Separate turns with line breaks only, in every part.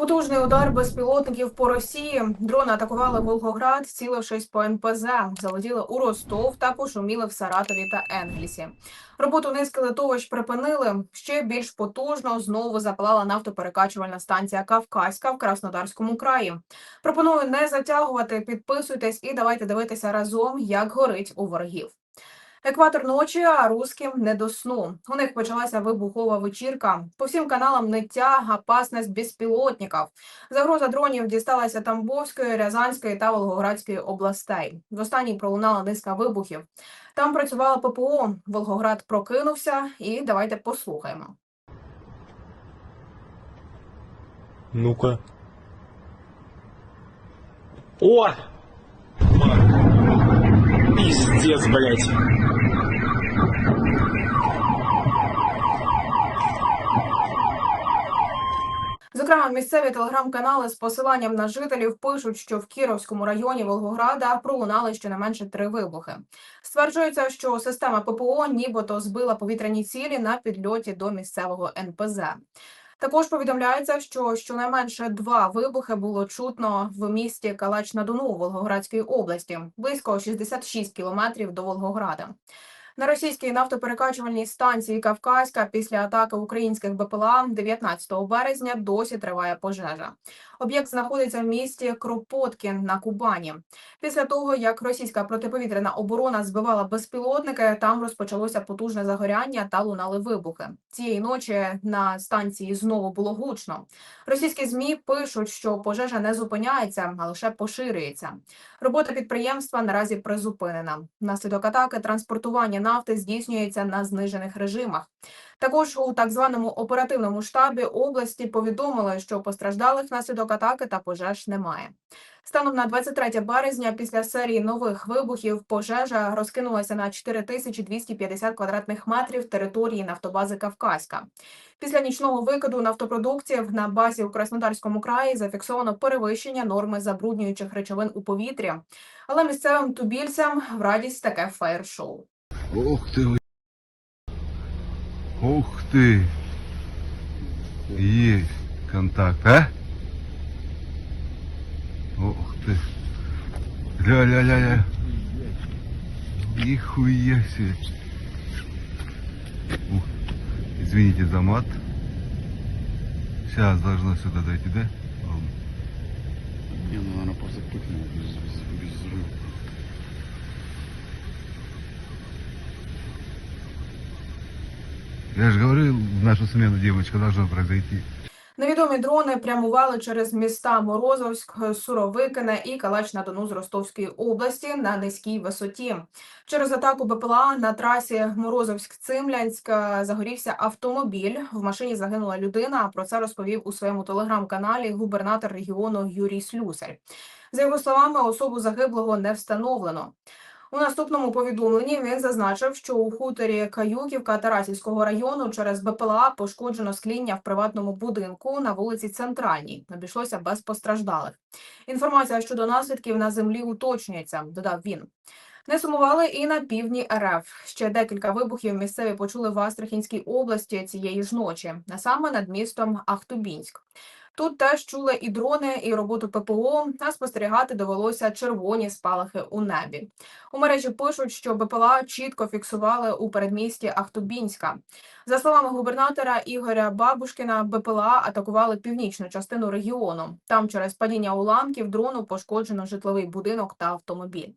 Потужний удар безпілотників по Росії. Дрони атакували Волгоград, цілившись по НПЗ, залетіли у Ростов та пошуміли в Саратові та Енглісі. Роботу низки литовищ припинили. Ще більш потужно знову запалала нафтоперекачувальна станція Кавказька в Краснодарському краї. Пропоную не затягувати. Підписуйтесь і давайте дивитися разом, як горить у ворогів. Екватор ночі, а русським не до сну. У них почалася вибухова вечірка. По всім каналам ниття, опасність безпілотників. Загроза дронів дісталася Тамбовської, Рязанської та Волгоградської областей. В останній пролунала низка вибухів. Там працювала ППО. Волгоград прокинувся, і давайте послухаємо.
Ну-ка. О! Пиздец, блядь.
Зокрема, місцеві телеграм-канали з посиланням на жителів пишуть, що в Кіровському районі Волгограда пролунали щонайменше три вибухи. Стверджується, що система ППО нібито збила повітряні цілі на підльоті до місцевого НПЗ. Також повідомляється, що щонайменше два вибухи було чутно в місті Калач на Дону Волгоградської області, близько 66 кілометрів до Волгограда. На російській нафтоперекачувальній станції Кавказька після атаки українських БПЛА 19 березня досі триває пожежа. Об'єкт знаходиться в місті Кропоткін на Кубані. Після того, як російська протиповітряна оборона збивала безпілотники, там розпочалося потужне загоряння та лунали вибухи. Цієї ночі на станції знову було гучно. Російські змі пишуть, що пожежа не зупиняється, а лише поширюється. Робота підприємства наразі призупинена. Внаслідок атаки транспортування нафти здійснюється на знижених режимах. Також у так званому оперативному штабі області повідомили, що постраждалих внаслідок атаки та пожеж немає. Станом на 23 березня, після серії нових вибухів, пожежа розкинулася на 4250 квадратних метрів території нафтобази Кавказька. Після нічного викиду нафтопродуктів на базі у Краснодарському краї зафіксовано перевищення норми забруднюючих речовин у повітрі. Але місцевим тубільцям в радість таке фаєр-шоу.
Ух ты! вы. Ух ты! Есть контакт, а? Ух ты! Ля-ля-ля-ля! Нихуя себе! Ух, извините за мат. Сейчас должно сюда дойти, да? Ладно.
Не, ну наверное, просто пыхнула без, без, без взрыва.
Я же говорил, в нашу смену девочка должна произойти.
Невідомі дрони прямували через міста Морозовськ, Суровикине і Калач на Дону з Ростовської області на низькій висоті. Через атаку БПЛА на трасі Морозовськ-Цимлянськ е, загорівся автомобіль. В машині загинула людина. Про це розповів у своєму телеграм-каналі губернатор регіону Юрій Слюсар. За його словами, особу загиблого не встановлено. У наступному повідомленні він зазначив, що у хуторі Каюківка Тарасівського району через БПЛА пошкоджено скління в приватному будинку на вулиці Центральній. Обійшлося без постраждалих. Інформація щодо наслідків на землі уточнюється, додав він. Не сумували і на півдні РФ. Ще декілька вибухів місцеві почули в Астрахінській області цієї ж ночі, а саме над містом Ахтубінськ. Тут теж чули і дрони, і роботу ППО, а спостерігати довелося червоні спалахи у небі. У мережі пишуть, що БПЛА чітко фіксували у передмісті Ахтубінська. За словами губернатора Ігоря Бабушкіна, БПЛА атакували північну частину регіону. Там через падіння уламків дрону пошкоджено житловий будинок та автомобіль.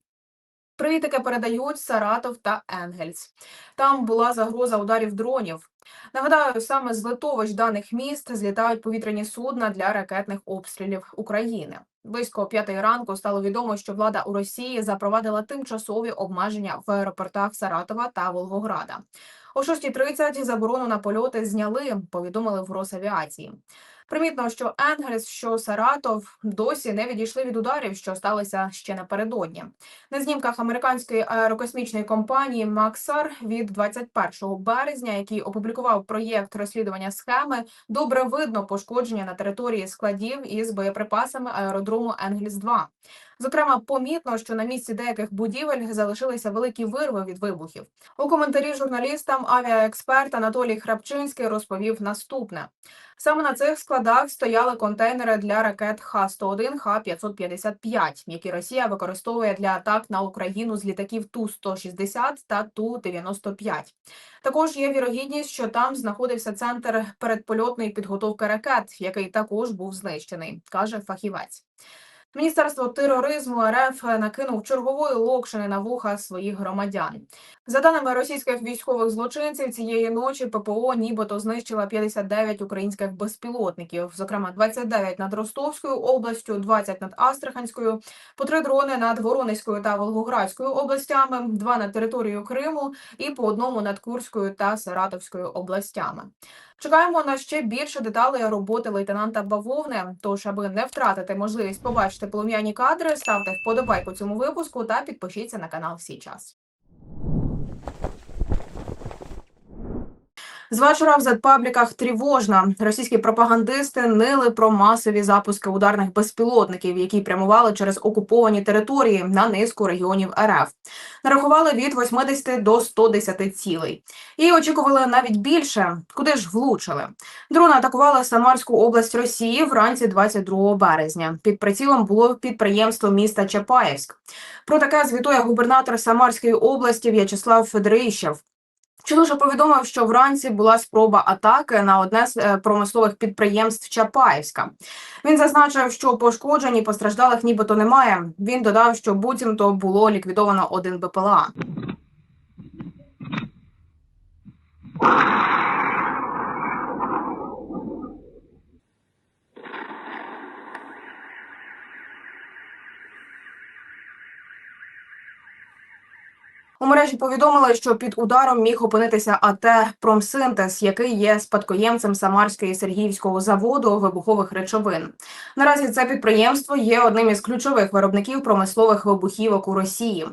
Привітики передають Саратов та Енгельс. Там була загроза ударів дронів. Нагадаю, саме з литовищ даних міст злітають повітряні судна для ракетних обстрілів України. Близько п'ятої ранку стало відомо, що влада у Росії запровадила тимчасові обмеження в аеропортах Саратова та Волгограда. О 6.30 заборону на польоти зняли, повідомили в Росавіації. Примітно, що Енгельс, що Саратов досі не відійшли від ударів, що сталися ще напередодні. На знімках американської аерокосмічної компанії Максар від 21 березня, який опублікував проєкт розслідування схеми, добре видно пошкодження на території складів із боєприпасами аеродрому Енгельс 2 Зокрема, помітно, що на місці деяких будівель залишилися великі вирви від вибухів. У коментарі журналістам авіаексперт Анатолій Храпчинський розповів наступне: саме на цих складах стояли контейнери для ракет Х-101, Х-555, які Росія використовує для атак на Україну з літаків Ту-160 та Ту-95. Також є вірогідність, що там знаходився центр передпольотної підготовки ракет, який також був знищений, каже фахівець. Міністерство тероризму РФ накинув чергової локшини на вуха своїх громадян. За даними російських військових злочинців, цієї ночі ППО нібито знищила 59 українських безпілотників, зокрема 29 над Ростовською областю, 20 над Астраханською, по три дрони над Воронезькою та Волгоградською областями, два над територією Криму і по одному над Курською та Саратовською областями. Чекаємо на ще більше деталей роботи лейтенанта Бавовни. Тож, аби не втратити можливість побачити полум'яні кадри, ставте вподобайку цьому випуску та підпишіться на канал всі час». З вечора в зетпабліках тривожно. Російські пропагандисти нили про масові запуски ударних безпілотників, які прямували через окуповані території на низку регіонів РФ. Нарахували від 80 до 110 цілей. І очікували навіть більше, куди ж влучили. Дрони атакували Самарську область Росії вранці 22 березня. Під прицілом було підприємство міста Чапаєвськ. Про таке звітує губернатор Самарської області В'ячеслав Федорищев. Чоловік повідомив, що вранці була спроба атаки на одне з е, промислових підприємств Чапаївська. Він зазначив, що пошкоджень і постраждалих нібито немає. Він додав, що буцімто було ліквідовано один БПЛА. У мережі повідомили, що під ударом міг опинитися АТ «Промсинтез», який є спадкоємцем Самарської Сергіївського заводу вибухових речовин. Наразі це підприємство є одним із ключових виробників промислових вибухівок у Росії.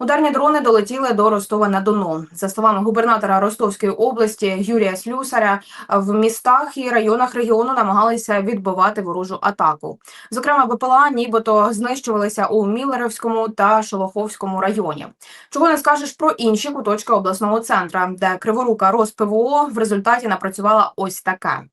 Ударні дрони долетіли до Ростова на Дону. За словами губернатора Ростовської області Юрія Слюсаря, в містах і районах регіону намагалися відбивати ворожу атаку. Зокрема, БПЛА нібито знищувалися у Міллерівському та Шолоховському районі. Чого не скажеш про інші куточки обласного центра, де криворука РосПВО в результаті напрацювала ось така.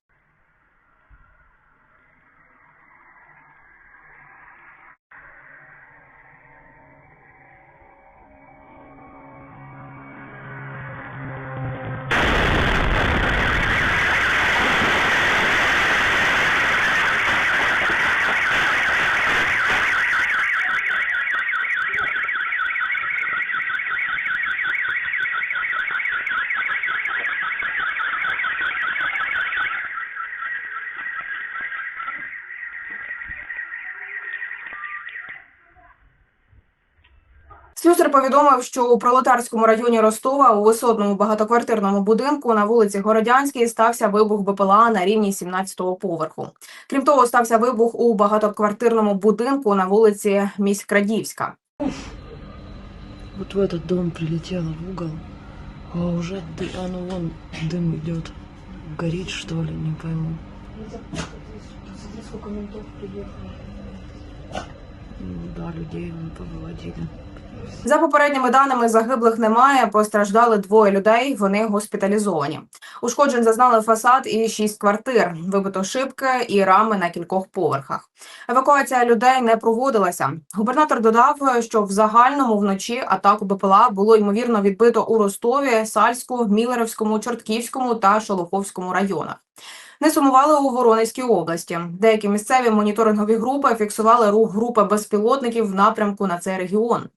Слюсар повідомив, що у пролетарському районі Ростова у висотному багатоквартирному будинку на вулиці Городянській стався вибух БПЛА на рівні 17-го поверху. Крім того, стався вибух у багатоквартирному будинку на вулиці Міськрадівська.
Вот в этот дом прилетела в угол, а уже ды, а ну вон дым идет. Горит что ли, не пойму. Сколько ментов приехало. Ну да, людей вон повыводили.
За попередніми даними загиблих немає. Постраждали двоє людей. Вони госпіталізовані. Ушкоджень зазнали фасад і шість квартир. Вибито шибки і рами на кількох поверхах. Евакуація людей не проводилася. Губернатор додав, що в загальному вночі атаку БПЛА було ймовірно відбито у Ростові, Сальську, Мілерівському, Чортківському та Шолоховському районах. Не сумували у Воронезькій області. Деякі місцеві моніторингові групи фіксували рух групи безпілотників в напрямку на цей регіон.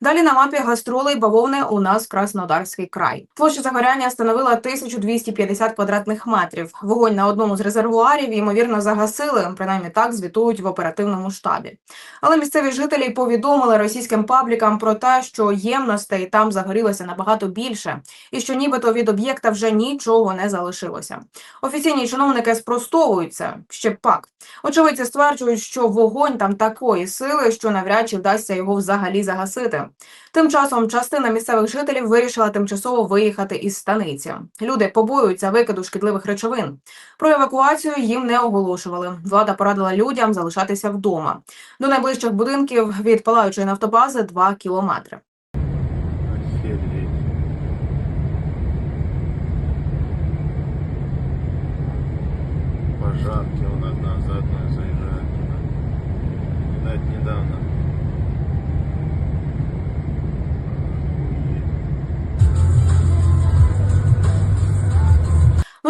Далі на мапі гастролей бавовни у нас Краснодарський край. Площа загоряння становила 1250 квадратних метрів. Вогонь на одному з резервуарів ймовірно загасили. Принаймні так звітують в оперативному штабі. Але місцеві жителі повідомили російським паблікам про те, що ємностей там загорілося набагато більше, і що нібито від об'єкта вже нічого не залишилося. Офіційні чиновники спростовують це ще пак. Очевидці стверджують, що вогонь там такої сили, що навряд чи вдасться його взагалі загасити. Тим часом частина місцевих жителів вирішила тимчасово виїхати із станиці. Люди побоюються викиду шкідливих речовин. Про евакуацію їм не оголошували. Влада порадила людям залишатися вдома. До найближчих будинків від палаючої нафтобази 2 кілометри.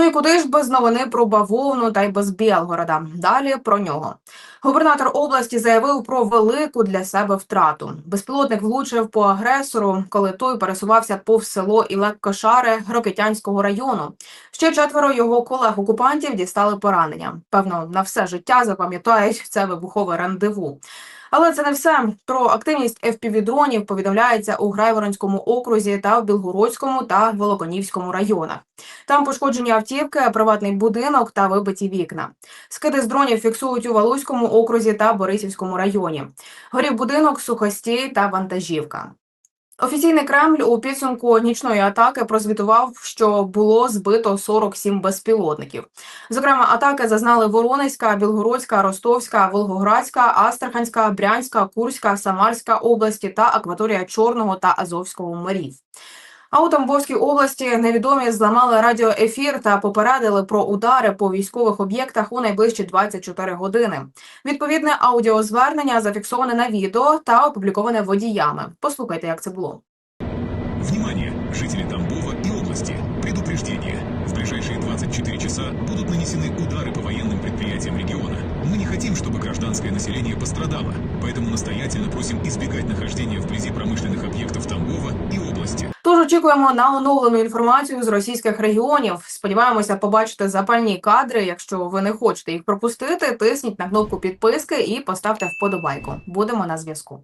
І куди ж без новини про бавовну та й без Білгорода? Далі про нього. Губернатор області заявив про велику для себе втрату. Безпілотник влучив по агресору, коли той пересувався повз село Ілек-Кошари Рокитянського району. Ще четверо його колег-окупантів дістали поранення. Певно, на все життя запам'ятають це вибухове рандеву. Але це не все. Про активність FPV-дронів повідомляється у Грайворонському окрузі та в Білгородському та Волоконівському районах. Там пошкоджені автівки, приватний будинок та вибиті вікна. Скиди з дронів фіксують у Валуському окрузі та Борисівському районі. Горів будинок, сухостій та вантажівка. Офіційний Кремль у підсумку нічної атаки прозвітував, що було збито 47 безпілотників. Зокрема, атаки зазнали Воронезька, Білгородська, Ростовська, Волгоградська, Астраханська, Брянська, Курська, Самарська області та акваторія Чорного та Азовського морів. А у Тамбовській області невідомі зламали радіоефір та попередили про удари по військових об'єктах у найближчі 24 години. Відповідне аудіозвернення зафіксоване на відео та опубліковане водіями. Послухайте, як це було.
Внимание! Жители Тамбова и области. Предупреждение. В ближайшие 24 часа будут нанесены удары по военным предприятиям региона. Мы не хотим, чтобы гражданское население пострадало, поэтому настоятельно просим избегать нахождения вблизи промышленных
очікуємо на оновлену інформацію з російських регіонів. Сподіваємося побачити запальні кадри. Якщо ви не хочете їх пропустити, тисніть на кнопку підписки і поставте вподобайку. Будемо на зв'язку.